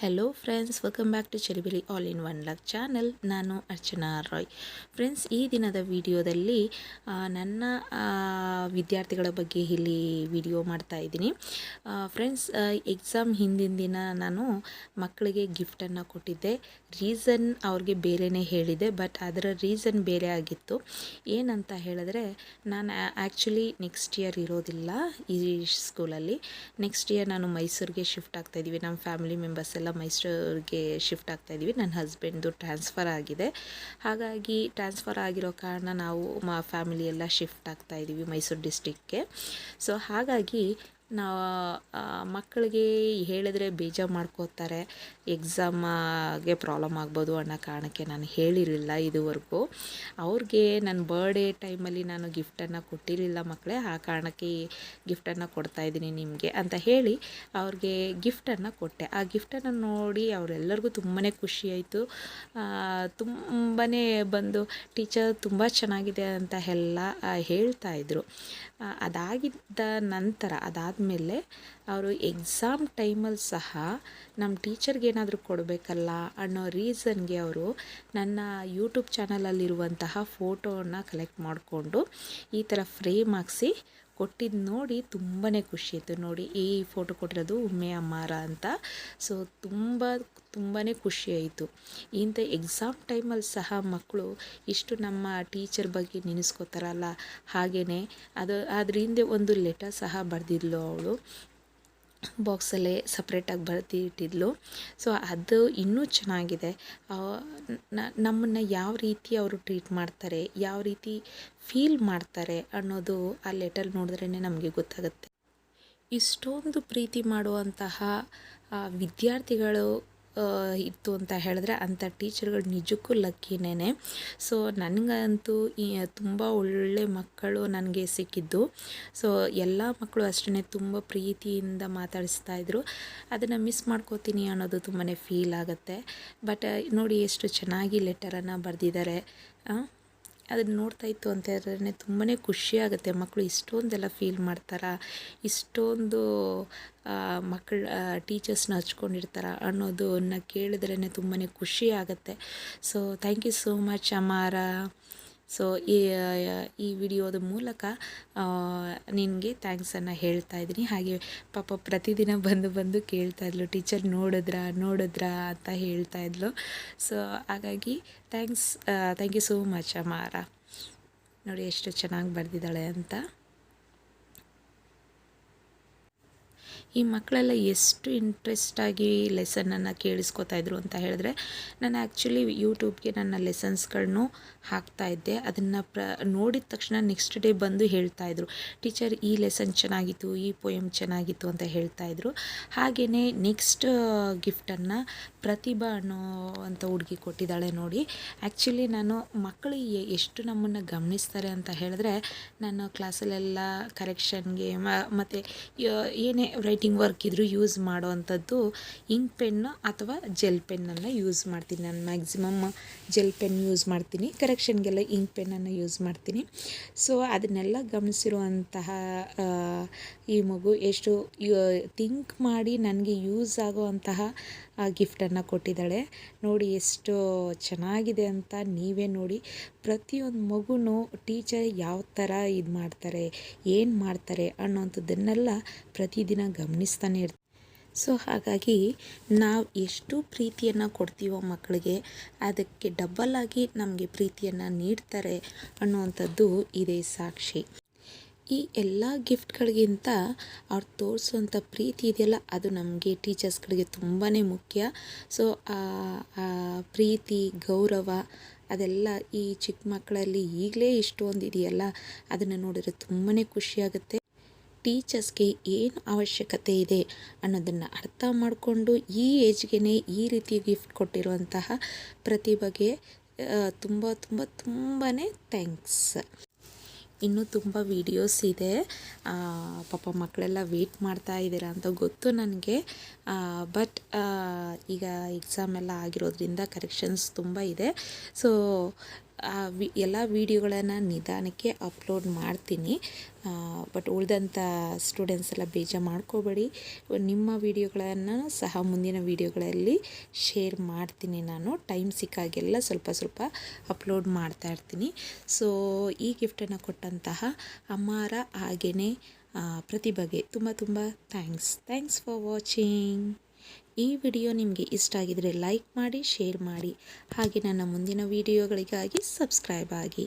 Hello friends welcome back to ಚೆರಿಬಿಲಿ all in one luck channel ನಾನು Archana Roy friends ಈ ದಿನದ ವಿಡಿಯೋದಲ್ಲಿ ನನ್ನ ವಿದ್ಯಾರ್ಥಿಗಳ ಬಗ್ಗೆ ಇಲ್ಲಿ ವಿಡಿಯೋ ಮಾಡ್ತಾ ಇದ್ದೀನಿ. ಫ್ರೆಂಡ್ಸ್ ಎಕ್ಸಾಮ್ ಹಿಂದಿನ ದಿನ ನಾನು ಮಕ್ಕಳಿಗೆ ಗಿಫ್ಟನ್ನು ಕೊಟ್ಟಿದ್ದೆ. ರೀಸನ್ ಅವ್ರಿಗೆ ಬೇರೆಯೇ ಹೇಳಿದೆ ಬಟ್ ಅದರ ರೀಸನ್ ಬೇರೆ ಆಗಿತ್ತು. ಏನಂತ ಹೇಳಿದ್ರೆ, ನಾನು ಆ್ಯಕ್ಚುಲಿ ನೆಕ್ಸ್ಟ್ ಇಯರ್ ಇರೋದಿಲ್ಲ ಈ ಸ್ಕೂಲಲ್ಲಿ ನೆಕ್ಸ್ಟ್ ಇಯರ್ ನಾನು ಮೈಸೂರಿಗೆ ಶಿಫ್ಟ್ ಆಗ್ತಾ ಇದ್ದೀವಿ. ನಮ್ಮ ಫ್ಯಾಮಿಲಿ ಮೆಂಬರ್ಸ್ ಎಲ್ಲ ಮೈಸೂರಿಗೆ ಶಿಫ್ಟ್ ಆಗ್ತಾ ಇದ್ದೀವಿ. ನನ್ನ ಹಸ್ಬೆಂಡ್ದು ಟ್ರಾನ್ಸ್ಫರ್ ಆಗಿದೆ. ಹಾಗಾಗಿ ಟ್ರಾನ್ಸ್ಫರ್ ಆಗಿರೋ ಕಾರಣ ನಾವು ಮಾ ಫ್ಯಾಮಿಲಿ ಎಲ್ಲ ಶಿಫ್ಟ್ ಆಗ್ತಾ ಇದ್ದೀವಿ ಮೈಸೂರು ಡಿಸ್ಟಿಕ್ಗೆ. ಸೊ ಹಾಗಾಗಿ ನಾವು ಮಕ್ಕಳಿಗೆ ಹೇಳಿದ್ರೆ ಬೇಜಾರು ಮಾಡ್ಕೋತಾರೆ. ಎಕ್ಸಾಮಗೆ ಪ್ರಾಬ್ಲಮ್ ಆಗ್ಬೋದು ಅನ್ನೋ ಕಾರಣಕ್ಕೆ ನಾನು ಹೇಳಿರಲಿಲ್ಲ ಇದುವರೆಗೂ. ಅವ್ರಿಗೆ ನನ್ನ ಬರ್ಡೇ ಟೈಮಲ್ಲಿ ನಾನು ಗಿಫ್ಟನ್ನು ಕೊಟ್ಟಿರಲಿಲ್ಲ ಮಕ್ಕಳೇ ಆ ಕಾರಣಕ್ಕೆ ಗಿಫ್ಟನ್ನು ಕೊಡ್ತಾ ಇದ್ದೀನಿ ನಿಮಗೆ ಅಂತ ಹೇಳಿ ಅವ್ರಿಗೆ ಗಿಫ್ಟನ್ನು ಕೊಟ್ಟೆ. ಆ ಗಿಫ್ಟನ್ನು ನೋಡಿ ಅವರೆಲ್ಲರಿಗೂ ತುಂಬಾ ಖುಷಿಯಾಯಿತು ತುಂಬಾ ಬಂದು ಟೀಚರ್ ತುಂಬ ಚೆನ್ನಾಗಿದೆ ಅಂತ ಎಲ್ಲ ಹೇಳ್ತಾಯಿದ್ರು ಅದಾಗಿದ್ದ ನಂತರ ಅದಾದಮೇಲೆ ಅವರು ಎಕ್ಸಾಮ್ ಟೈಮಲ್ಲಿ ಸಹ ನಮ್ಮ ಟೀಚರ್ಗೆ ಏನಾದರೂ ಕೊಡಬೇಕಲ್ಲ ಅನ್ನೋ ರೀಸನ್ಗೆ ಅವರು ನನ್ನ ಯೂಟ್ಯೂಬ್ ಚಾನಲಲ್ಲಿರುವಂತಹ ಫೋಟೋನ ಕಲೆಕ್ಟ್ ಮಾಡಿಕೊಂಡು ಈ ಥರ ಫ್ರೇಮ್ ಹಾಕ್ಸಿ ಕೊಟ್ಟಿದ್ದು ನೋಡಿ ತುಂಬಾ ಖುಷಿ ಆಯಿತು. ನೋಡಿ ಈ ಫೋಟೋ ಕೊಟ್ಟಿರೋದು ಉಮ್ಮೆ ಅಮ್ಮಾರ ಅಂತ. ಸೊ ತುಂಬ ತುಂಬಾ ಖುಷಿಯಾಯಿತು ಇಂಥ ಎಕ್ಸಾಮ್ ಟೈಮಲ್ಲಿ ಸಹ ಮಕ್ಕಳು ಇಷ್ಟು ನಮ್ಮ ಟೀಚರ್ ಬಗ್ಗೆ ನೆನೆಸ್ಕೋತಾರಲ್ಲ. ಹಾಗೇ ಅದು ಅದ್ರ ಹಿಂದೆ ಒಂದು ಲೆಟರ್ ಸಹ ಬರೆದಿದ್ಲು ಅವಳು. ಬಾಕ್ಸಲ್ಲೇ ಸಪ್ರೇಟಾಗಿ ಬರೆದು ಇಟ್ಟಿದ್ಲು. ಸೊ ಅದು ಇನ್ನೂ ಚೆನ್ನಾಗಿದೆ. ನಮ್ಮನ್ನು ಯಾವ ರೀತಿ ಅವರು ಟ್ರೀಟ್ ಮಾಡ್ತಾರೆ, ಯಾವ ರೀತಿ ಫೀಲ್ ಮಾಡ್ತಾರೆ ಅನ್ನೋದು ಆ ಲೆಟರ್ ನೋಡಿದ್ರೇ ನಮಗೆ ಗೊತ್ತಾಗುತ್ತೆ. ಇಷ್ಟೊಂದು ಪ್ರೀತಿ ಮಾಡುವಂತಹ ವಿದ್ಯಾರ್ಥಿಗಳು ಇತ್ತು ಅಂತ ಹೇಳಿದ್ರೆ ಅಂಥ ಟೀಚರ್ಗಳು ನಿಜಕ್ಕೂ ಲಕ್ಕಿನೇ ಸೊ ನನಗಂತೂ ಈ, ತುಂಬ ಒಳ್ಳೆ ಮಕ್ಕಳು ನನಗೆ ಸಿಕ್ಕಿದ್ದು. ಸೊ ಎಲ್ಲ ಮಕ್ಕಳು ಅಷ್ಟೇ ತುಂಬ ಪ್ರೀತಿಯಿಂದ ಮಾತಾಡಿಸ್ತಾ ಇದ್ರು. ಅದನ್ನು ಮಿಸ್ ಮಾಡ್ಕೋತೀನಿ ಅನ್ನೋದು ತುಂಬಾ ಫೀಲ್ ಆಗುತ್ತೆ. ಬಟ್ ನೋಡಿ ಎಷ್ಟು ಚೆನ್ನಾಗಿ ಲೆಟರನ್ನು ಬರೆದಿದ್ದಾರೆ. ಅದನ್ನು ನೋಡ್ತಾ ಇತ್ತು ಅಂತ ಹೇಳಿದ್ರೆ ತುಂಬಾ ಖುಷಿ ಆಗುತ್ತೆ. ಮಕ್ಕಳು ಇಷ್ಟೊಂದೆಲ್ಲ ಫೀಲ್ ಮಾಡ್ತಾರ? ಇಷ್ಟೊಂದು ಮಕ್ಕಳ ಟೀಚರ್ಸ್ನ ಹಚ್ಕೊಂಡಿರ್ತಾರ ಅನ್ನೋದನ್ನು ಕೇಳಿದ್ರೇ ತುಂಬಾ ಖುಷಿ ಆಗುತ್ತೆ. So thank you so much Amara so ಈ ಈ ವಿಡಿಯೋದ ಮೂಲಕ ನಿನಗೆ ಥ್ಯಾಂಕ್ಸನ್ನು ಹೇಳ್ತಾ ಇದ್ದೀನಿ. ಹಾಗೆ ಪಾಪ ಪ್ರತಿದಿನ ಬಂದು ಬಂದು ಕೇಳ್ತಾ ಇದ್ಲು, ಟೀಚರ್ ನೋಡಿದ್ರಾ ನೋಡಿದ್ರಾ ಅಂತ ಹೇಳ್ತಾ ಇದ್ಲು. ಸೊ ಹಾಗಾಗಿ thanks thank you so much Amara ನೋಡಿ, ಎಷ್ಟು ಚೆನ್ನಾಗಿ ಬರೆದಿದ್ದಾಳೆ ಅಂತ. ಈ ಮಕ್ಕಳೆಲ್ಲ ಎಷ್ಟು ಇಂಟ್ರೆಸ್ಟಾಗಿ ಲೆಸನನ್ನು ಕೇಳಿಸ್ಕೊತಾ ಇದ್ರು ಅಂತ ಹೇಳಿದ್ರೆ, ನಾನು ಆ್ಯಕ್ಚುಲಿ ಯೂಟ್ಯೂಬ್ಗೆ ನನ್ನ ಲೆಸನ್ಸ್ಗಳನ್ನೂ ಹಾಕ್ತಾ ಇದ್ದೆ. ಅದನ್ನು ಪ್ರ, ನೋಡಿದ ತಕ್ಷಣ ನೆಕ್ಸ್ಟ್ ಡೇ ಬಂದು ಹೇಳ್ತಾಯಿದ್ರು ಟೀಚರ್ ಈ ಲೆಸನ್ ಚೆನ್ನಾಗಿತ್ತು, ಈ ಪೊಯಮ್ ಚೆನ್ನಾಗಿತ್ತು ಅಂತ ಹೇಳ್ತಾ ಇದ್ರು. ಹಾಗೆಯೇ ನೆಕ್ಸ್ಟ್ ಗಿಫ್ಟನ್ನು ಪ್ರತಿಭಾ ಅನ್ನೋ ಅಂತ ಹುಡುಗಿ ಕೊಟ್ಟಿದ್ದಾಳೆ ನೋಡಿ. ಆ್ಯಕ್ಚುಲಿ ನಾನು ಮಕ್ಕಳು ಎಷ್ಟು ನಮ್ಮನ್ನು ಗಮನಿಸ್ತಾರೆ ಅಂತ ಹೇಳಿದ್ರೆ, ನಾನು ಕ್ಲಾಸಲ್ಲೆಲ್ಲ ಕರೆಕ್ಷನ್ಗೆ ಮತ್ತು ಏನೇ ರೈಟಿಂಗ್ ವರ್ಕ್ ಇದ್ದರೂ ಯೂಸ್ ಮಾಡೋವಂಥದ್ದು ಇಂಕ್ ಪೆನ್ನು ಅಥವಾ ಜೆಲ್ ಪೆನ್ನನ್ನು ಯೂಸ್ ಮಾಡ್ತೀನಿ. ನಾನು ಮ್ಯಾಕ್ಸಿಮಮ್ ಜೆಲ್ ಪೆನ್ ಯೂಸ್ ಮಾಡ್ತೀನಿ. ಕರೆಕ್ಷನ್ಗೆಲ್ಲ ಇಂಕ್ ಪೆನ್ನನ್ನು ಯೂಸ್ ಮಾಡ್ತೀನಿ. ಸೊ ಅದನ್ನೆಲ್ಲ ಗಮನಿಸಿರುವಂತಹ ಈ ಮಗು ಎಷ್ಟು ಥಿಂಕ್ ಮಾಡಿ ನನಗೆ ಯೂಸ್ ಆಗುವಂತಹ ಗಿಫ್ಟನ್ನು ಕೊಟ್ಟಿದ್ದಾಳೆ. ನೋಡಿ ಎಷ್ಟು ಚೆನ್ನಾಗಿದೆ ಅಂತ ನೀವೇ ನೋಡಿ. ಪ್ರತಿಯೊಂದು ಮಗುನೂ ಟೀಚರ್ ಯಾವ ಥರ ಇದು ಮಾಡ್ತಾರೆ, ಏನು ಮಾಡ್ತಾರೆ ಅನ್ನೋಂಥದ್ದನ್ನೆಲ್ಲ ಪ್ರತಿದಿನ ಗಮನಿಸ್ತಾನೆ ಇರ್ತಾರೆ. ಸೊ ಹಾಗಾಗಿ ನಾವು ಎಷ್ಟು ಪ್ರೀತಿಯನ್ನು ಕೊಡ್ತೀವೋ ಮಕ್ಕಳಿಗೆ ಅದಕ್ಕೆ ಡಬ್ಬಲ್ ಆಗಿ ನಮಗೆ ಪ್ರೀತಿಯನ್ನು ನೀಡ್ತಾರೆ ಅನ್ನುವಂಥದ್ದು ಇದೇ ಸಾಕ್ಷಿ. ಈ ಎಲ್ಲ ಗಿಫ್ಟ್ಗಳಿಗಿಂತ ಅವ್ರು ತೋರಿಸುವಂಥ ಪ್ರೀತಿ ಇದೆಯಲ್ಲ, ಅದು ನಮಗೆ ಟೀಚರ್ಸ್ಗಳಿಗೆ ತುಂಬಾ ಮುಖ್ಯ. ಸೊ ಆ ಪ್ರೀತಿ, ಗೌರವ ಅದೆಲ್ಲ ಈ ಚಿಕ್ಕ ಮಕ್ಕಳಲ್ಲಿ ಈಗಲೇ ಇಷ್ಟೊಂದು ಇದೆಯಲ್ಲ, ಅದನ್ನು ನೋಡಿದರೆ ತುಂಬಾ ಖುಷಿಯಾಗುತ್ತೆ. ಟೀಚರ್ಸ್ಗೆ ಏನು ಅವಶ್ಯಕತೆ ಇದೆ ಅನ್ನೋದನ್ನು ಅರ್ಥ ಮಾಡಿಕೊಂಡು ಈ ಏಜ್ಗೆ ಈ ರೀತಿ ಗಿಫ್ಟ್ ಕೊಟ್ಟಿರುವಂತಹ ಪ್ರತಿಭೆಗೆ ತುಂಬ ತುಂಬ ತುಂಬಾ ಥ್ಯಾಂಕ್ಸ್. ಇನ್ನೂ ತುಂಬ ವೀಡಿಯೋಸ್ ಇದೆ. ಪಾಪ ಮಕ್ಕಳೆಲ್ಲ ವೇಟ್ ಮಾಡ್ತಾ ಇದ್ದೀರಾ ಅಂತ ಗೊತ್ತು ನನಗೆ. ಬಟ್ ಈಗ ಎಕ್ಸಾಮ್ ಎಲ್ಲ ಆಗಿರೋದ್ರಿಂದ ಕರೆಕ್ಷನ್ಸ್ ತುಂಬ ಇದೆ. ಸೊ ವಿ, ಎಲ್ಲ ವೀಡಿಯೋಗಳನ್ನು ನಿಧಾನಕ್ಕೆ ಅಪ್ಲೋಡ್ ಮಾಡ್ತೀನಿ. ಬಟ್ ಉಳಿದಂಥ ಸ್ಟೂಡೆಂಟ್ಸ್ ಎಲ್ಲ ಬೇಜಾರು ಮಾಡ್ಕೋಬೇಡಿ. ನಿಮ್ಮ ವೀಡಿಯೋಗಳನ್ನು ಸಹ ಮುಂದಿನ ವೀಡಿಯೋಗಳಲ್ಲಿ ಶೇರ್ ಮಾಡ್ತೀನಿ ನಾನು. ಟೈಮ್ ಸಿಕ್ಕಾಗೆಲ್ಲ ಸ್ವಲ್ಪ ಸ್ವಲ್ಪ ಅಪ್ಲೋಡ್ ಮಾಡ್ತಾ ಇರ್ತೀನಿ. ಸೊ, ಈ ಗಿಫ್ಟನ್ನು ಕೊಟ್ಟಂತಹ ಅಮ್ಮಾರ ಹಾಗೆಯೇ ಪ್ರತಿಭೆಗೆ ತುಂಬ ತುಂಬ ಥ್ಯಾಂಕ್ಸ್ ಥ್ಯಾಂಕ್ಸ್ ಫಾರ್ ವಾಚಿಂಗ್ ಈ ವಿಡಿಯೋ ನಿಮಗೆ ಇಷ್ಟ ಆಗಿದರೆ ಲೈಕ್ ಮಾಡಿ, ಶೇರ್ ಮಾಡಿ. ಹಾಗೆ ನನ್ನ ಮುಂದಿನ ವಿಡಿಯೋಗಳಿಗಾಗಿ ಸಬ್ಸ್ಕ್ರೈಬ್ ಆಗಿ.